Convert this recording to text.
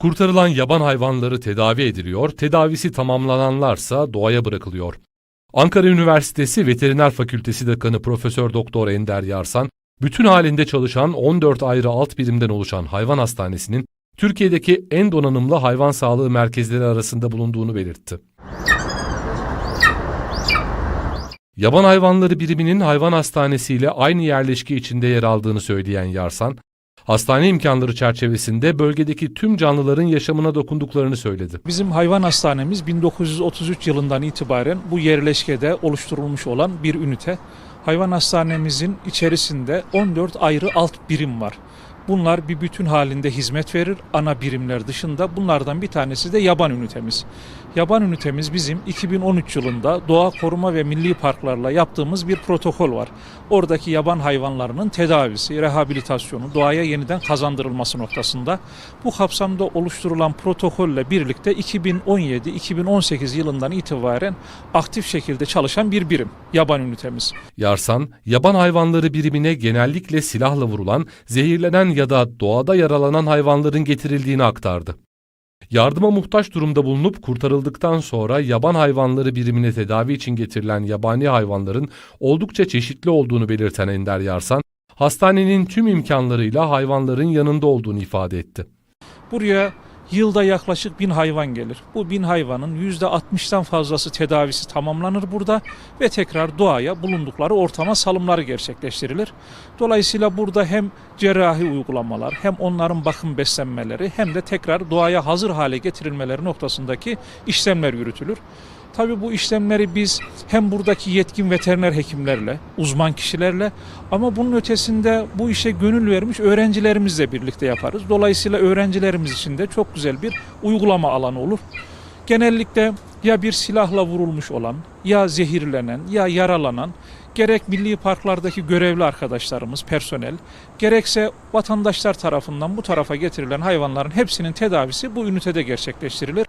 Kurtarılan yaban hayvanları tedavi ediliyor, tedavisi tamamlananlarsa doğaya bırakılıyor. Ankara Üniversitesi Veteriner Fakültesi Dekanı Profesör Doktor Ender Yarsan, bütün halinde çalışan 14 ayrı alt birimden oluşan hayvan hastanesinin Türkiye'deki en donanımlı hayvan sağlığı merkezleri arasında bulunduğunu belirtti. Yaban hayvanları biriminin hayvan hastanesiyle aynı yerleşke içinde yer aldığını söyleyen Yarsan, hastane imkanları çerçevesinde bölgedeki tüm canlıların yaşamına dokunduklarını söyledi. Bizim hayvan hastanemiz 1933 yılından itibaren bu yerleşkede oluşturulmuş olan bir ünite. Hayvan hastanemizin içerisinde 14 ayrı alt birim var. Bunlar bir bütün halinde hizmet verir ana birimler dışında. Bunlardan bir tanesi de yaban ünitemiz. Yaban ünitemiz bizim 2013 yılında Doğa Koruma ve Milli Parklarla yaptığımız bir protokol var. Oradaki yaban hayvanlarının tedavisi, rehabilitasyonu, doğaya yeniden kazandırılması noktasında bu kapsamda oluşturulan protokolle birlikte 2017-2018 yılından itibaren aktif şekilde çalışan bir birim yaban ünitemiz. Yarsan, yaban hayvanları birimine genellikle silahla vurulan, zehirlenen ya da doğada yaralanan hayvanların getirildiğini aktardı. Yardıma muhtaç durumda bulunup kurtarıldıktan sonra yaban hayvanları birimine tedavi için getirilen yabani hayvanların oldukça çeşitli olduğunu belirten Ender Yarsan, hastanenin tüm imkanlarıyla hayvanların yanında olduğunu ifade etti. Buraya yılda yaklaşık bin hayvan gelir. Bu bin hayvanın %60'tan fazlası tedavisi tamamlanır burada ve tekrar doğaya bulundukları ortama salımları gerçekleştirilir. Dolayısıyla burada hem cerrahi uygulamalar hem onların bakım beslenmeleri hem de tekrar doğaya hazır hale getirilmeleri noktasındaki işlemler yürütülür. Tabii bu işlemleri biz hem buradaki yetkin veteriner hekimlerle, uzman kişilerle ama bunun ötesinde bu işe gönül vermiş öğrencilerimizle birlikte yaparız. Dolayısıyla öğrencilerimiz için de çok güzel bir uygulama alanı olur. Genellikle ya bir silahla vurulmuş olan, ya zehirlenen, ya yaralanan, gerek milli parklardaki görevli arkadaşlarımız, personel, gerekse vatandaşlar tarafından bu tarafa getirilen hayvanların hepsinin tedavisi bu ünitede gerçekleştirilir.